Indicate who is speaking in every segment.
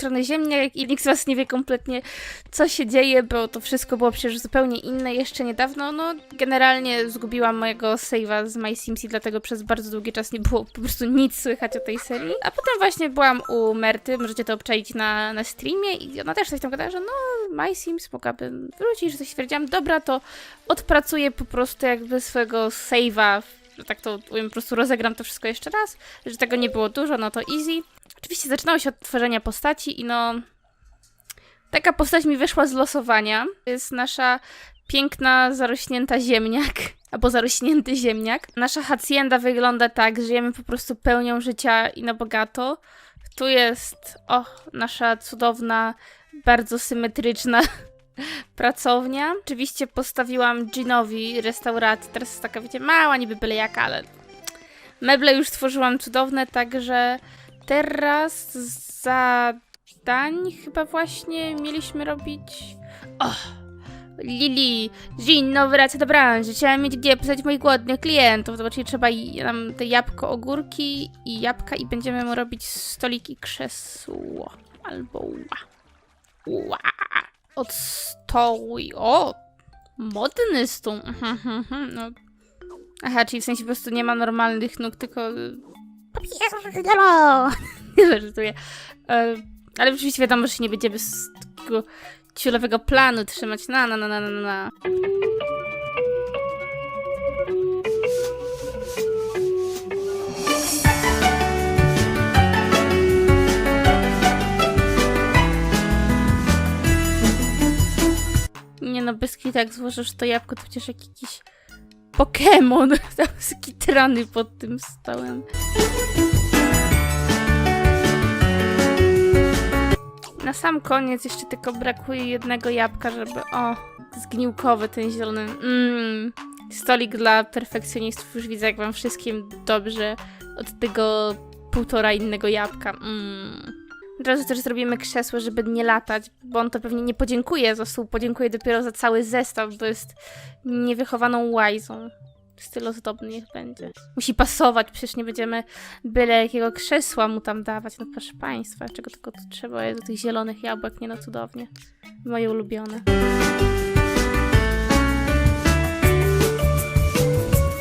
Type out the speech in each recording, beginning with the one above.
Speaker 1: strony ziemniak i nikt z was nie wie kompletnie, co się dzieje, bo to wszystko było przecież zupełnie inne jeszcze niedawno. No, generalnie zgubiłam mojego save'a z My Sims i dlatego przez bardzo długi czas nie było po prostu nic słychać o tej serii. A potem właśnie byłam u Merty, możecie to obczaić na, na streamie i ona też coś tam gadała, że no, My Sims mogłabym wrócić, że coś stwierdziłam, dobra, to odpracuję po prostu jakby swojego save'a, że tak to powiem, po prostu rozegram to wszystko jeszcze raz, że tego nie było dużo, no to easy. Oczywiście zaczynało się od tworzenia postaci i no... Taka postać mi wyszła z losowania. To jest nasza piękna, zarośnięta ziemniak. Albo zarośnięty ziemniak. Nasza hacienda wygląda tak, żyjemy po prostu pełnią życia i na bogato. Tu jest, o, nasza cudowna, bardzo symetryczna pracownia. Oczywiście postawiłam Ginowi restaurację. Teraz jest taka, wiecie, mała, niby byle jaka, ale meble już stworzyłam cudowne, także teraz zadań chyba właśnie mieliśmy robić. O! Lili, Jean, no wraca do branży. Trzeba mieć gdzie posadzić moich głodnych klientów. Zobaczcie, trzeba nam te jabłko, ogórki i jabłka i będziemy mu robić stolik i krzesło. Albo ła. Ła. Od stołu i o! Modny stół. Mhm, mhm, No. Aha, czyli w sensie po prostu nie ma normalnych nóg, tylko nie żartuję. E, ale oczywiście wiadomo, że się nie będziemy z takiego ciulowego planu trzymać. Na, na, na, na, na, na. Kitu, jak złożysz to jabłko, to przecież jak jakiś Pokémon tam skitrany pod tym stołem. Na sam koniec jeszcze tylko brakuje jednego jabłka, żeby... O, zgniłkowy ten zielony. Mmm. Stolik dla perfekcjonistów. Już widzę, jak wam wszystkim dobrze od tego półtora innego jabłka. Mmm. Od razu też zrobimy krzesło, żeby nie latać, bo on to pewnie nie podziękuje za stół, podziękuje dopiero za cały zestaw, bo jest niewychowaną łajzą. Styl ozdobny niech będzie. Musi pasować, przecież nie będziemy byle jakiego krzesła mu tam dawać. No proszę państwa, czego tylko trzeba do tych zielonych jabłek, nie no cudownie. Moje ulubione.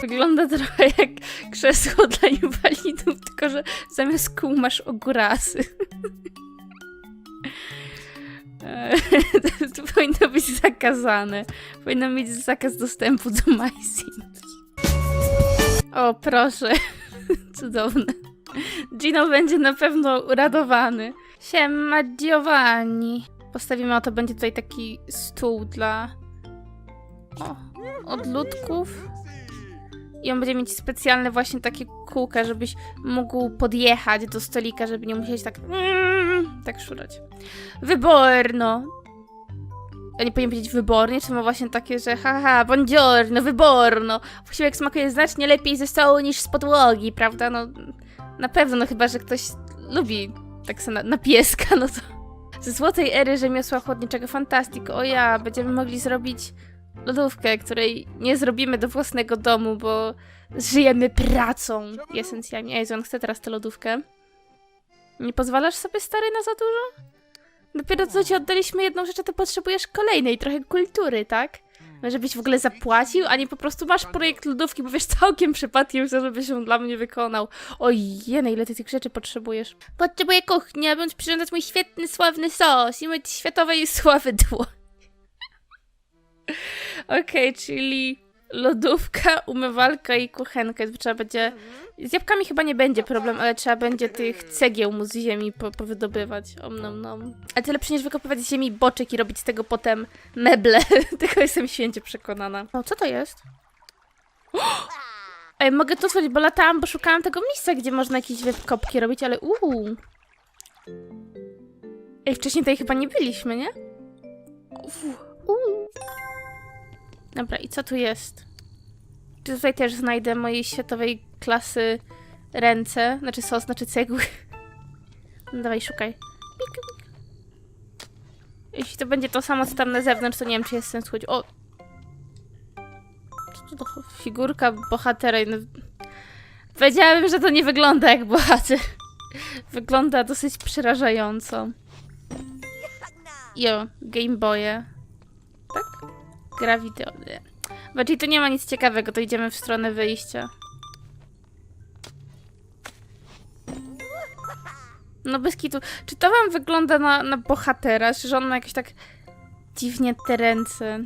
Speaker 1: Wygląda trochę jak krzesło dla inwalidów, tylko że zamiast kół masz ogórasy. To, to powinno być zakazane. Powinno mieć zakaz dostępu do MySims. O, proszę. Cudowne. Gino będzie na pewno uradowany. Siema Giovanni. Postawimy, o to będzie tutaj taki stół dla o, odludków. I on będzie mieć specjalne właśnie takie kółka, żebyś mógł podjechać do stolika, żeby nie musieć tak mm, tak szurać. Wyborno. Ja nie powinien powiedzieć wybornie, czy ma właśnie takie, że haha, buongiorno, wyborno. Posiłek smakuje znacznie lepiej ze stołu niż z podłogi, prawda? No, na pewno, no chyba, że ktoś lubi tak sobie na, na pieska, no to... Ze złotej ery rzemiosła chłodniczego fantastyk. O ja, będziemy mogli zrobić lodówkę, której nie zrobimy do własnego domu, bo żyjemy pracą i esencjami. Ej, on chce teraz tę lodówkę. Nie pozwalasz sobie, stary, na za dużo? Dopiero co ci oddaliśmy jedną rzecz, a ty potrzebujesz kolejnej, trochę kultury, tak? No, Żebyś w ogóle zapłacił, a nie po prostu masz projekt lodówki, bo wiesz, całkiem przypadkiem chcę, żebyś ją dla mnie wykonał. Ojej, ile ty tych rzeczy potrzebujesz? Potrzebuję kuchni, aby przyrządzać mój świetny, sławny sos i mieć światowej sławy dłoń. Okej, czyli lodówka, umywalka i kuchenka. Trzeba będzie... Z jabłkami chyba nie będzie problem, ale trzeba będzie tych cegieł mu z ziemi po, powydobywać. Om nom nom. Ale tyle niż wykopywać z ziemi boczek i robić z tego potem meble. Tego jestem święcie przekonana. O, co to jest? Ej, mogę to otworzyć, bo latałam, bo szukałam tego miejsca, gdzie można jakieś wykopki robić, ale uuu. Ej, wcześniej tutaj chyba nie byliśmy, nie? Uf, uuu. Dobra, i co tu jest? Czy tutaj też znajdę mojej światowej klasy ręce? Znaczy sos, znaczy cegły. No dawaj, szukaj. Jeśli to będzie to samo, co tam na zewnątrz, to nie wiem, czy jest sens chodzić. O! Co to figurka bohatera? No... Powiedziałabym, że to nie wygląda jak bohater. Wygląda dosyć przerażająco. Jo, Game Boye. Gra wideo. czyli tu nie ma nic ciekawego, to idziemy w stronę wyjścia. No bez kitu. Czy to wam wygląda na, na bohatera? Czy on ma jakieś tak dziwnie te ręce?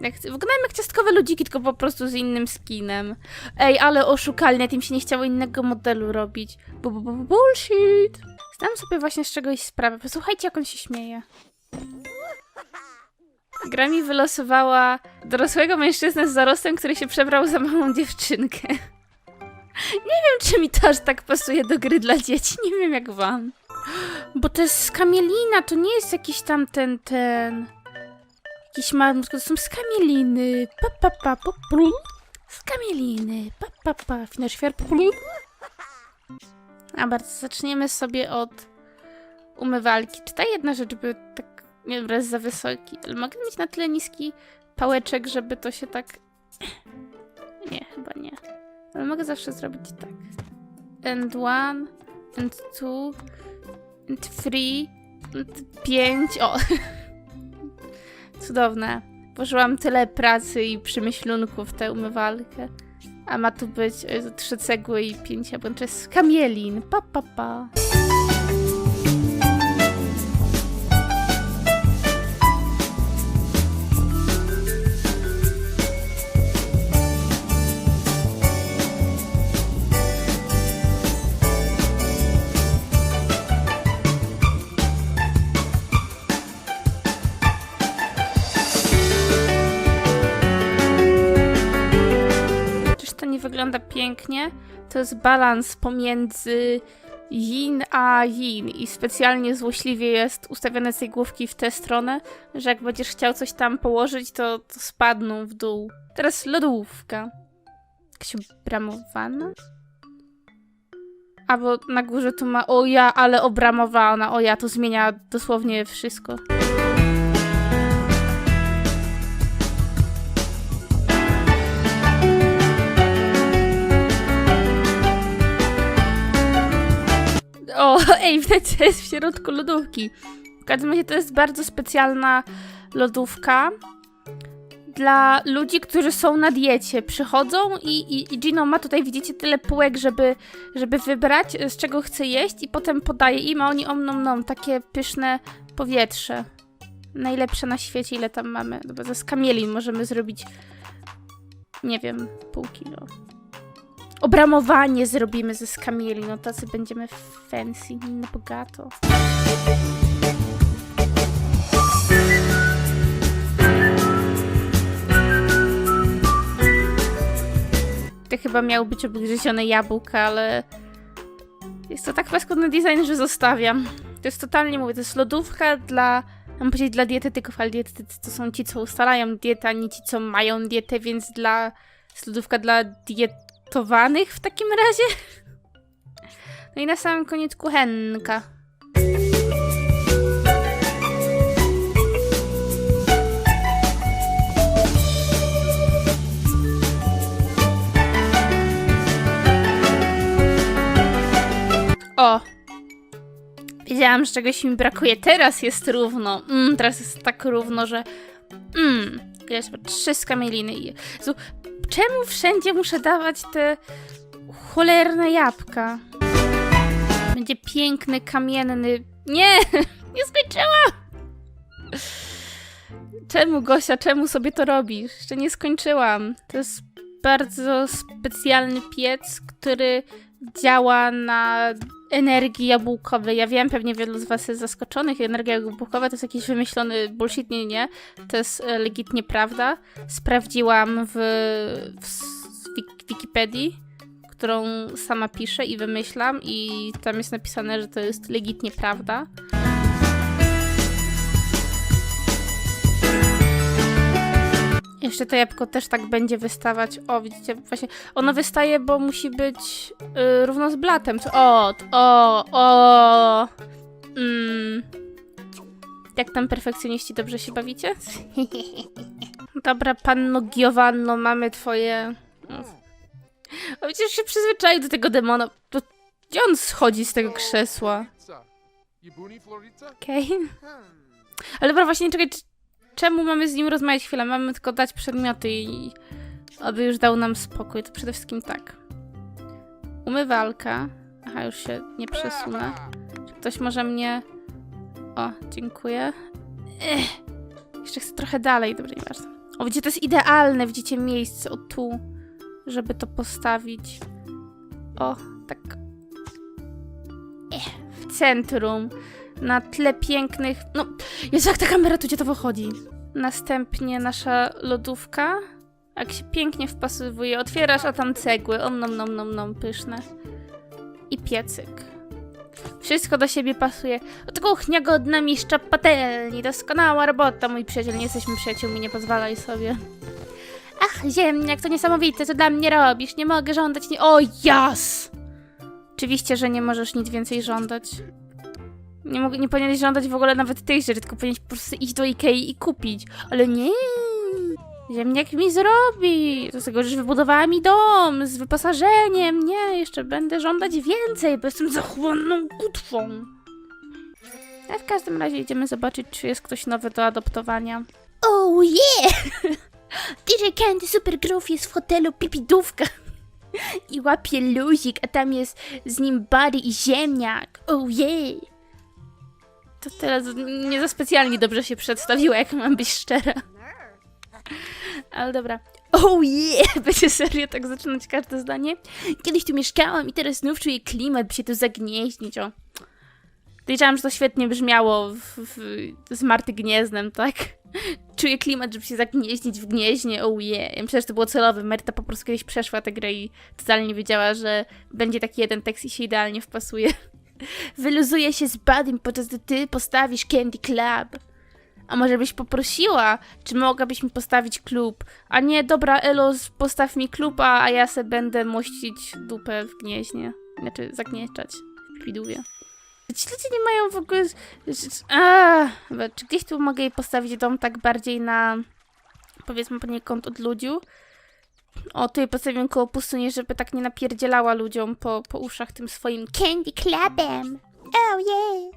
Speaker 1: Jak, wyglądają jak ciastkowe ludziki, tylko po prostu z innym skinem. Ej, ale oszukali, nawet im się nie chciało innego modelu robić. Bu, bu, bu, bullshit! Zdam sobie właśnie z czegoś sprawę. Posłuchajcie, jak on się śmieje. Gra mi wylosowała dorosłego mężczyznę z zarostem, który się przebrał za małą dziewczynkę. Nie wiem, czy mi to aż tak pasuje do gry dla dzieci. Nie wiem, jak wam. Bo to jest skamielina, to nie jest jakiś tam ten, ten... Jakiś ma... To są skamieliny. Pa, pa, pa, pa, plum. Skamieliny. Pa, pa, pa. Fina świerp. plum. A bardzo zaczniemy sobie od umywalki. Czy ta jedna rzecz by tak nie wiem, raz za wysoki, ale mogę mieć na tyle niski pałeczek, żeby to się tak... Nie, chyba nie. Ale mogę zawsze zrobić tak. And one, and two, and three, and pięć. O! Cudowne. Włożyłam tyle pracy i przemyślunku w tę umywalkę. A ma tu być trzy cegły i pięć jabłon. To jest kamielin. Pa, pa, pa. Wygląda pięknie? To jest balans pomiędzy yin a yin i specjalnie złośliwie jest ustawione tej główki w tę stronę, że jak będziesz chciał coś tam położyć, to, to spadną w dół. Teraz lodówka. Jakaś obramowana? Albo na górze tu ma o ja, ale obramowana. O ja, to zmienia dosłownie wszystko. Ej, widać, co jest w środku lodówki. W każdym razie to jest bardzo specjalna lodówka dla ludzi, którzy są na diecie. Przychodzą i, i, i Gino ma tutaj, widzicie, tyle półek, żeby, żeby wybrać, z czego chce jeść i potem podaje im, a oni omną nom, takie pyszne powietrze. Najlepsze na świecie, ile tam mamy. Dobra, ze skamieli możemy zrobić, nie wiem, pół kilo. Obramowanie zrobimy ze skamieli, no tacy będziemy fancy, na bogato. To chyba miało być obgryzione jabłka, ale jest to tak paskudny design, że zostawiam. To jest totalnie, mówię, to jest lodówka dla, mam powiedzieć dla dietetyków, ale dietetycy to są ci, co ustalają dietę, a nie ci, co mają dietę, więc dla, jest lodówka dla dietowanych w takim razie. No i na samym koniec kuchenka. O! Wiedziałam, że czegoś mi brakuje. Teraz jest równo. Mm, teraz jest tak równo, że. Mm. Jest trzy skamieliny. Jezu, czemu wszędzie muszę dawać te cholerne jabłka? Będzie piękny, kamienny. Nie! Nie skończyłam! Czemu, Gosia, czemu sobie to robisz? Jeszcze nie skończyłam. To jest bardzo specjalny piec, który działa na energii jabłkowej. Ja wiem, pewnie wielu z was jest zaskoczonych. Energia jabłkowa to jest jakiś wymyślony bullshit. Nie, nie. To jest e, legitnie prawda. Sprawdziłam w, w Wikipedii, którą sama piszę i wymyślam i tam jest napisane, że to jest legitnie prawda. Jeszcze to jabłko też tak będzie wystawać. O, widzicie, właśnie ono wystaje, bo musi być y, równo z blatem. Co- O, o, o. Mm. Jak tam perfekcjoniści dobrze się bawicie? Dobra, panno Giovanno, mamy twoje... O, przecież się przyzwyczaił do tego demona. To gdzie on schodzi z tego krzesła? Okej.
Speaker 2: Hmm.
Speaker 1: Ale dobra, właśnie czekaj, c- czemu mamy z nim rozmawiać chwilę? Mamy tylko dać przedmioty i aby już dał nam spokój. To przede wszystkim tak. Umywalka. Aha, już się nie przesunę. Czy ktoś może mnie... O, dziękuję. Ech. Jeszcze chcę trochę dalej, dobra, nieważne. O, widzicie, to jest idealne, widzicie, miejsce, o tu, żeby to postawić. O, tak Ech, w centrum, na tle pięknych... No, Jezu, jak ta kamera tu gdzie to wychodzi? Następnie nasza lodówka. Jak się pięknie wpasowuje, otwierasz, a tam cegły, om nom nom nom nom, pyszne. I piecyk. Wszystko do siebie pasuje. Od kuchnia godna mistrza patelni. Doskonała robota, mój przyjaciel. Nie jesteśmy przyjaciółmi, nie pozwalaj sobie. Ach, ziemniak, to niesamowite, co dla mnie robisz. Nie mogę żądać nie... O, jas! Oczywiście, że nie możesz nic więcej żądać. Nie, mogę, nie powinieneś żądać w ogóle nawet tych rzeczy, tylko powinieneś po prostu iść do Ikei i kupić. Ale nie! Ziemniak mi zrobi! Do tego, że wybudowała mi dom z wyposażeniem. Nie, jeszcze będę żądać więcej, bo jestem zachłanną kutwą. A w każdym razie idziemy zobaczyć, czy jest ktoś nowy do adoptowania. Oh yeah! DJ Candy Super Groove jest w hotelu Pipidówka i łapie luzik, a tam jest z nim Buddy i Ziemniak. Oh yeah! To teraz nie za specjalnie dobrze się przedstawiła, jak mam być szczera. Ale dobra. Oh yeah! Będzie serio tak zaczynać każde zdanie? Kiedyś tu mieszkałam i teraz znów czuję klimat, by się tu zagnieździć, o. Wiedziałam, że to świetnie brzmiało w, w, z Marty Gnieznem, tak? Czuję klimat, żeby się zagnieździć w gnieźnie, oh yeah. Ja myślę, że to było celowe. Marta po prostu kiedyś przeszła tę grę i totalnie wiedziała, że będzie taki jeden tekst i się idealnie wpasuje. Wyluzuję się z Badym, podczas gdy ty postawisz Candy Club. A może byś poprosiła, czy mogłabyś mi postawić klub? A nie, dobra, Elo, postaw mi klub, a, ja se będę mościć dupę w gnieźnie. Znaczy, zagnieczać w pidówie. Ci ludzie nie mają w ogóle... A, czy gdzieś tu mogę jej postawić dom tak bardziej na... Powiedzmy poniekąd od ludziu? O, tu jej postawiłem koło pustyni, żeby tak nie napierdzielała ludziom po, po uszach tym swoim candy clubem. Oh yeah!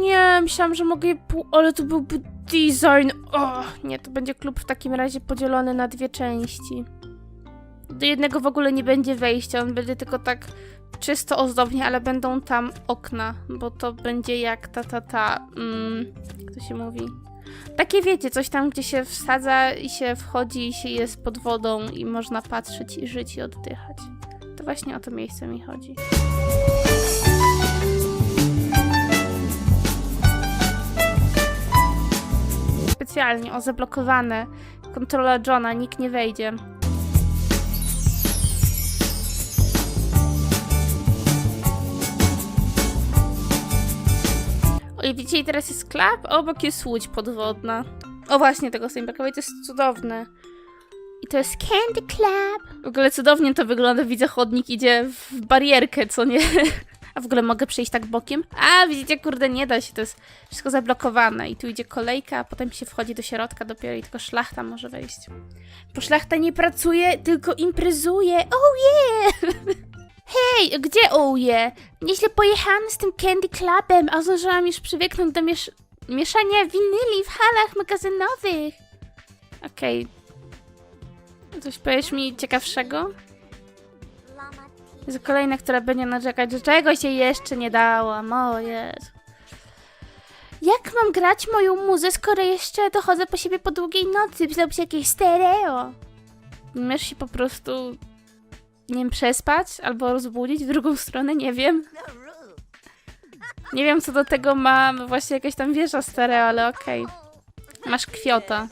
Speaker 1: Nie, myślałam, że mogę je. Ale to byłby design. O, nie, to będzie klub w takim razie podzielony na dwie części. Do jednego w ogóle nie będzie wejścia, on będzie tylko tak czysto ozdobnie, ale będą tam okna, bo to będzie jak ta, ta, ta, mm, jak to się mówi? Takie wiecie, coś tam, gdzie się wsadza i się wchodzi i się jest pod wodą i można patrzeć i żyć i oddychać. To właśnie o to miejsce mi chodzi. Specjalnie, o zablokowane. Kontrola Johna, nikt nie wejdzie. Widzicie, teraz jest klap, a obok jest łódź podwodna. O właśnie, tego sobie brakowało, to jest cudowne. I to jest Candy Club. W ogóle cudownie to wygląda, widzę chodnik idzie w barierkę, co nie? A w ogóle mogę przejść tak bokiem? A, widzicie, kurde, nie da się, to jest wszystko zablokowane. I tu idzie kolejka, a potem się wchodzi do środka dopiero i tylko szlachta może wejść. Bo szlachta nie pracuje, tylko imprezuje. Oh yeah! Hej, gdzie yeah? Nieźle pojechałam z tym Candy Clubem, a zdążyłam już przywyknąć do miesz mieszania winyli w halach magazynowych. Okej. Coś powiesz mi ciekawszego? Jest kolejna, która będzie narzekać, że czego się jeszcze nie dała, moje. Jak mam grać moją muzę, skoro jeszcze dochodzę po siebie po długiej nocy? Zrobić jakieś stereo. Umiesz się po prostu, nie wiem, przespać albo rozbudzić w drugą stronę, nie wiem. Nie wiem, co do tego mam, właśnie jakaś tam wieża stereo, ale okej. Masz kwiota.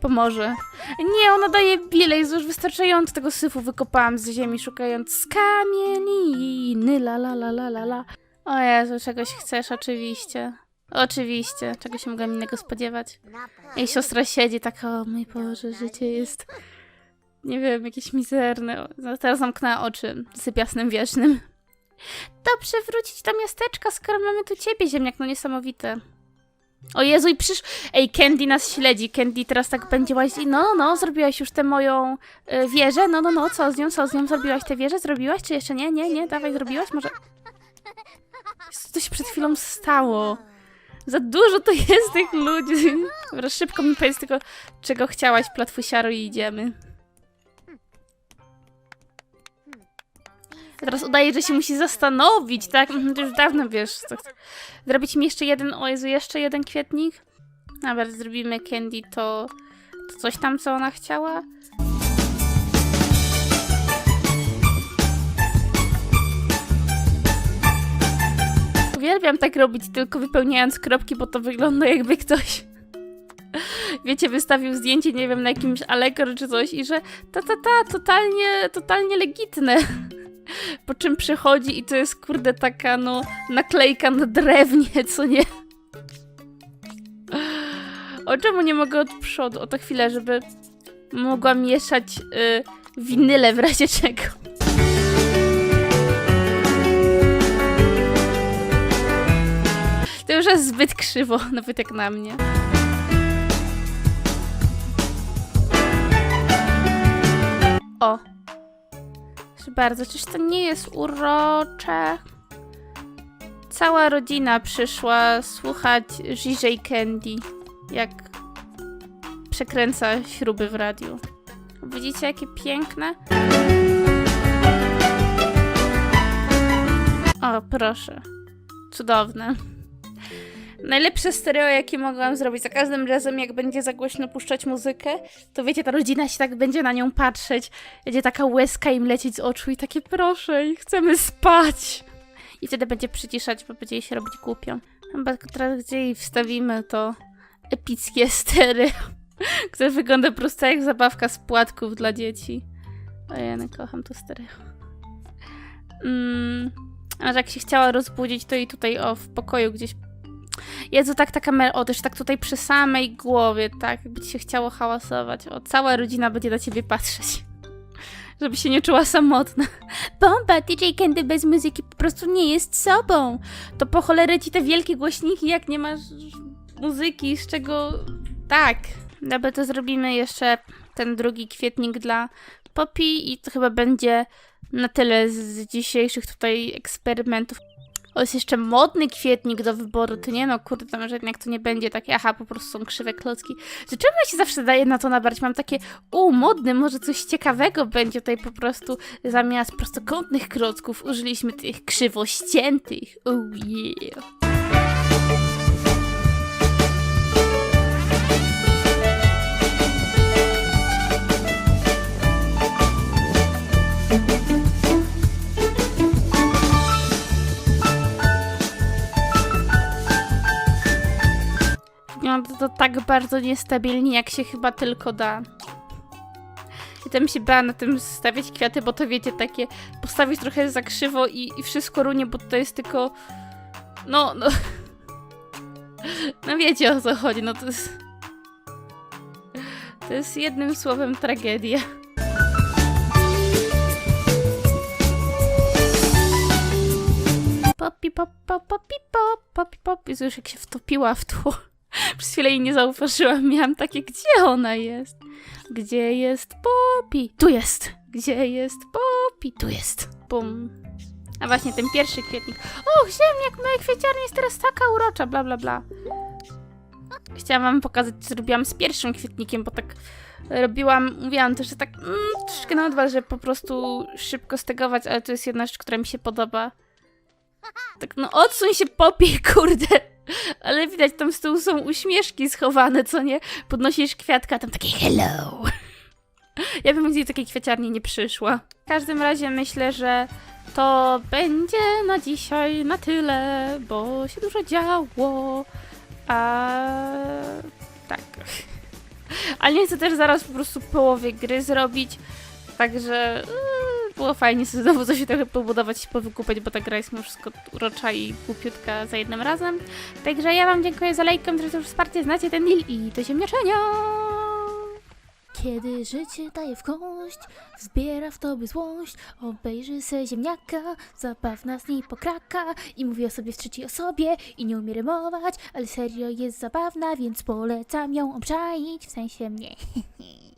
Speaker 1: Pomoże. Nie, ona daje bile, jest już wystarczająco tego syfu wykopałam z ziemi, szukając skamieliny, la la la la la la. O Jezu, czegoś chcesz, oczywiście. Oczywiście, czego się mogłam innego spodziewać. Jej siostra siedzi tak, o mój Boże, życie jest, nie wiem, jakieś mizerne. Teraz zamknęła oczy, sypia snem wiecznym. Dobrze wrócić do miasteczka, skoro mamy tu ciebie, ziemniak, no niesamowite. O Jezu, i przysz... Ej, Candy nas śledzi. Candy teraz tak będzie łazić. No, no, zrobiłaś już tę moją y, wieżę. No, no, no, co z nią, co z nią? Zrobiłaś tę wieżę? Zrobiłaś, czy jeszcze nie? Nie, nie, dawaj, zrobiłaś? Może... Jezu, Co się przed chwilą stało? Za dużo to jest tych ludzi. Dobra, szybko mi powiedz tylko, czego chciałaś, platfusiaro, i idziemy. Teraz udaje, że się musi zastanowić, tak? Mhm, To już dawno wiesz. Co... chce. Zrobić mi jeszcze jeden, o Jezu, jeszcze jeden kwietnik? Dobra, zrobimy Candy to, to coś tam, co ona chciała. Uwielbiam tak robić, tylko wypełniając kropki, bo to wygląda jakby ktoś wiecie, wystawił zdjęcie, nie wiem, na jakimś Allegro czy coś i że ta, ta, ta, totalnie, totalnie legitne. Po czym przychodzi i to jest, kurde, taka, no, naklejka na drewnie, co nie? O czemu nie mogę od przodu? O to chwilę, żeby mogła mieszać y, winyle w razie czego. To już jest zbyt krzywo, nawet jak na mnie. Bardzo, czyż to nie jest urocze? Cała rodzina przyszła słuchać Żiżej Candy, jak przekręca śruby w radiu. Widzicie, jakie piękne? O, proszę. Cudowne. Najlepsze stereo, jakie mogłam zrobić. Za każdym razem, jak będzie za głośno puszczać muzykę, to wiecie, ta rodzina się tak będzie na nią patrzeć. Będzie taka łezka im lecieć z oczu i takie proszę, chcemy spać. I wtedy będzie przyciszać, bo będzie jej się robić głupio. Chyba teraz, gdzie jej wstawimy to epickie stereo, które wygląda po prostu jak zabawka z płatków dla dzieci. Ojej, no kocham to stereo. Mm, a jak się chciała rozbudzić, to i tutaj, o, w pokoju gdzieś Jezu, tak ta kamera, o tak tutaj przy samej głowie, tak, jakby ci się chciało hałasować. O, cała rodzina będzie na ciebie patrzeć. Żeby się nie czuła samotna. Bomba, DJ Candy bez muzyki po prostu nie jest sobą. To po cholerę ci te wielkie głośniki, jak nie masz muzyki, z czego... Tak. Dobra, to zrobimy jeszcze ten drugi kwietnik dla Poppy i to chyba będzie na tyle z dzisiejszych tutaj eksperymentów. O, jest jeszcze modny kwietnik do wyboru, ty nie no, kurde, tam że jednak to nie będzie takie, aha, po prostu są krzywe klocki. Czemu ja się zawsze daję na to nabrać? Mam takie, u, modny, może coś ciekawego będzie tutaj po prostu zamiast prostokątnych klocków użyliśmy tych krzywo ściętych. Oh yeah. Wygląda to tak bardzo niestabilnie, jak się chyba tylko da. I tam się bała na tym stawiać kwiaty, bo to wiecie, takie postawić trochę za krzywo i, i wszystko runie, bo to jest tylko... No, no... No wiecie o co chodzi, no to jest... To jest jednym słowem tragedia. Popi pop, pop, popi pop, popi pop. Już jak się wtopiła w tło. Przez chwilę jej nie zauważyłam. Miałam takie, gdzie ona jest? Gdzie jest Popi? Tu jest! Gdzie jest Popi? Tu jest! Bum. A właśnie ten pierwszy kwietnik. Och, ziemniak, moja kwieciarnia jest teraz taka urocza, bla bla bla. Chciałam wam pokazać, co zrobiłam z pierwszym kwietnikiem, bo tak robiłam, mówiłam też, że tak mm, na odwal, że po prostu szybko stegować, ale to jest jedna rzecz, która mi się podoba. Tak, no odsuń się, Popi, kurde! Ale widać, tam z tyłu są uśmieszki schowane, co nie? Podnosisz kwiatka, tam takie hello. Ja bym nigdy takiej kwieciarni nie przyszła. W każdym razie myślę, że to będzie na dzisiaj na tyle, bo się dużo działo. A tak. Ale nie chcę też zaraz po prostu połowie gry zrobić. Także mm, było fajnie sobie znowu coś trochę pobudować i powykupać, bo ta gra jest mimo wszystko urocza i głupiutka za jednym razem. Także ja wam dziękuję za lajkę, za wsparcie, znacie ten deal i do ziemniaczenia! Kiedy życie daje w kość, wzbiera w tobie złość, obejrzy se ziemniaka, zabawna z niej pokraka i mówi o sobie w trzeciej osobie i nie umie rymować, ale serio jest zabawna, więc polecam ją obczaić, w sensie mnie.